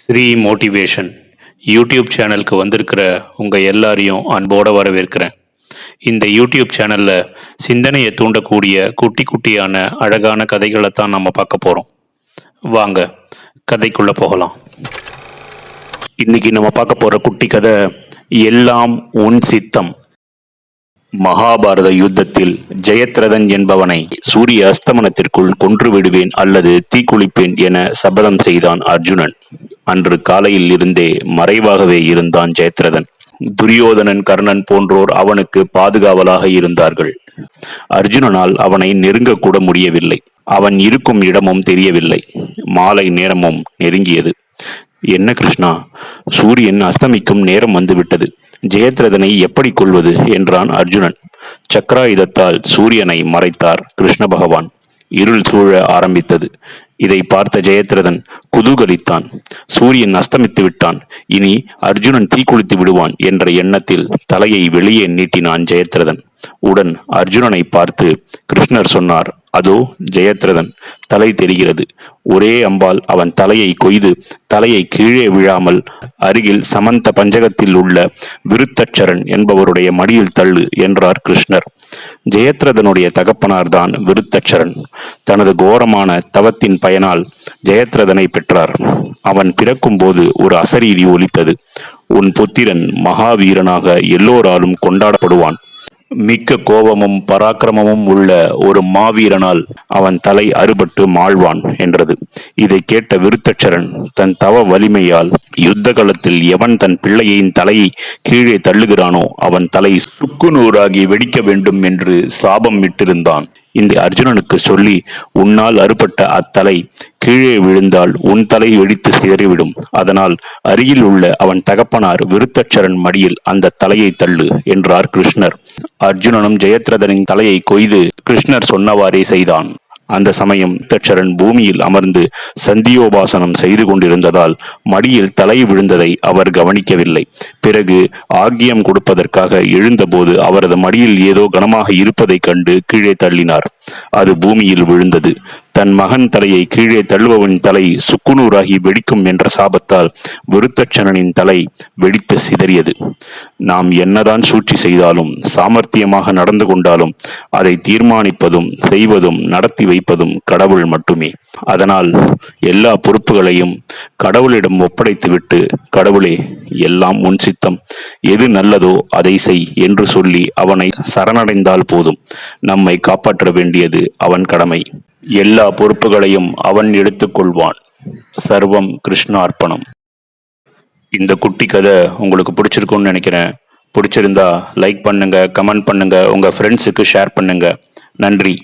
Sri motivation YouTube சேனலுக்கு வந்திருக்கிற உங்கள் எல்லாரையும் அன்போடு வரவேற்கிறேன். இந்த யூடியூப் சேனலில் சிந்தனையை தூண்டக்கூடிய குட்டி குட்டியான அழகான கதைகளை தான் நம்ம பார்க்க போகிறோம் வாங்க கதைக்குள்ளே போகலாம். இன்னைக்கு நம்ம பார்க்க போகிற குட்டி கதை எல்லாம் உன் சித்தம். மகாபாரத யுத்தத்தில் ஜெயத்ரதன் என்பவனை சூரிய அஸ்தமனத்திற்குள் கொன்று விடுவேன் அல்லது தீக்குளிப்பேன் என சபதம் செய்தான் அர்ஜுனன். அன்று காலையில் இருந்தே மறைவாகவே இருந்தான் ஜெயத்ரதன். துரியோதனன் கர்ணன் போன்றோர் அவனுக்கு பாதுகாவலாக இருந்தார்கள். அர்ஜுனனால் அவனை நெருங்கக்கூட முடியவில்லை. அவன் இருக்கும் இடமும் தெரியவில்லை. மாலை நேரமும் நெருங்கியது. என்ன கிருஷ்ணா சூரியன் அஸ்தமிக்கும் நேரம் வந்துவிட்டது. ஜெயத்ரதனை எப்படி கொள்வது? என்றான் அர்ஜுனன். சக்கராயுதத்தால் சூரியனை மறைத்தார் கிருஷ்ண பகவான். இருள் சூழ ஆரம்பித்தது. இதை பார்த்த ஜெயத்ரதன் குதூகலித்தான். சூரியன் அஸ்தமித்து விட்டான். இனி அர்ஜுனன் தீக்குளித்து விடுவான் என்ற எண்ணத்தில் தலையை வெளியே நீட்டினான் ஜெயத்ரதன். உடன் அர்ஜுனனை பார்த்து கிருஷ்ணர் சொன்னார் அதோ ஜெயத்ரதன் தலை தெரிகிறது. ஒரே அம்பால் அவன் தலையை கொய்து தலையை கீழே விழாமல் அருகில் சமந்த பஞ்சகத்தில் உள்ள விருத்தச்சரன் என்பவருடைய மடியில் தள்ளு என்றார் கிருஷ்ணர். ஜெயத்ரதனுடைய தகப்பனார்தான் விருத்தச்சரன் தனது கோரமான தவத்தின் பயனால் ஜெயத்ரதனை பெற்றார். அவன் பிறக்கும்போது ஒரு அசரீதி ஒலித்தது. உன் புத்திரன் மகாவீரனாக எல்லோராலும் கொண்டாடப்படுவான். மிக்க கோபமும் பராக்கிரமமும் உள்ள ஒரு மாவீரனால் அவன் தலை அறுபட்டு மாழ்வான் என்றது. இதை கேட்ட விருத்தச்சரன் தன் தவ வலிமையால் யுத்த காலத்தில் எவன் தன் பிள்ளையின் தலையை கீழே தள்ளுகிறானோ அவன் தலை சுக்குநூறாகி வெடிக்க வேண்டும் என்று சாபம் விட்டிருந்தான் இந்த அர்ஜுனனுக்கு சொல்லி உன்னால் அறுபட்ட அத்தலை கீழே விழுந்தால் உன் தலை வெடித்து சிதறிவிடும். அதனால் அருகில் உள்ள அவன் தகப்பனார் விருத்தச்சரன் மடியில் அந்த தலையை தள்ளு என்றார் கிருஷ்ணர். அர்ஜுனனும் ஜெயத்ரதனின் தலையை கொய்து கிருஷ்ணர் சொன்னவாறே செய்தான். அந்த சமயம் தட்சரன் பூமியில் அமர்ந்து சந்தியோபாசனம் செய்து கொண்டிருந்ததால் மடியில் தலை விழுந்ததை அவர் கவனிக்கவில்லை. பிறகு ஆக்கியம் கொடுப்பதற்காக எழுந்தபோது அவரது மடியில் ஏதோ கனமாக இருப்பதைக் கண்டு கீழே தள்ளினார். அது பூமியில் விழுந்தது. தன் மகன் தலையை கீழே தள்ளுபவன் தலை சுக்குநூறாகி வெடிக்கும் என்ற சாபத்தால் விருத்தச்சனனின் தலை வெடித்து சிதறியது. நாம் என்னதான் சூழ்ச்சி செய்தாலும் சாமர்த்தியமாக நடந்து கொண்டாலும் அதை தீர்மானிப்பதும் செய்வதும் நடத்தி வைப்பதும் கடவுள் மட்டுமே. அதனால் எல்லா பொறுப்புகளையும் கடவுளிடம் ஒப்படைத்துவிட்டு கடவுளே எல்லாம் உன் சித்தம். எது நல்லதோ அதை செய் என்று சொல்லி அவனை சரணடைந்தால் போதும். நம்மை காப்பாற்ற வேண்டியது அவன் கடமை. எல்லா பொறுப்புகளையும் அவன் எடுத்துக்கொள்வான். சர்வம் கிருஷ்ணார்ப்பணம். இந்த குட்டி கதை உங்களுக்கு பிடிச்சிருக்கும்னு நினைக்கிறேன். பிடிச்சிருந்தா லைக் பண்ணுங்க கமெண்ட் பண்ணுங்க உங்க ஃப்ரெண்ட்ஸுக்கு ஷேர் பண்ணுங்க. நன்றி.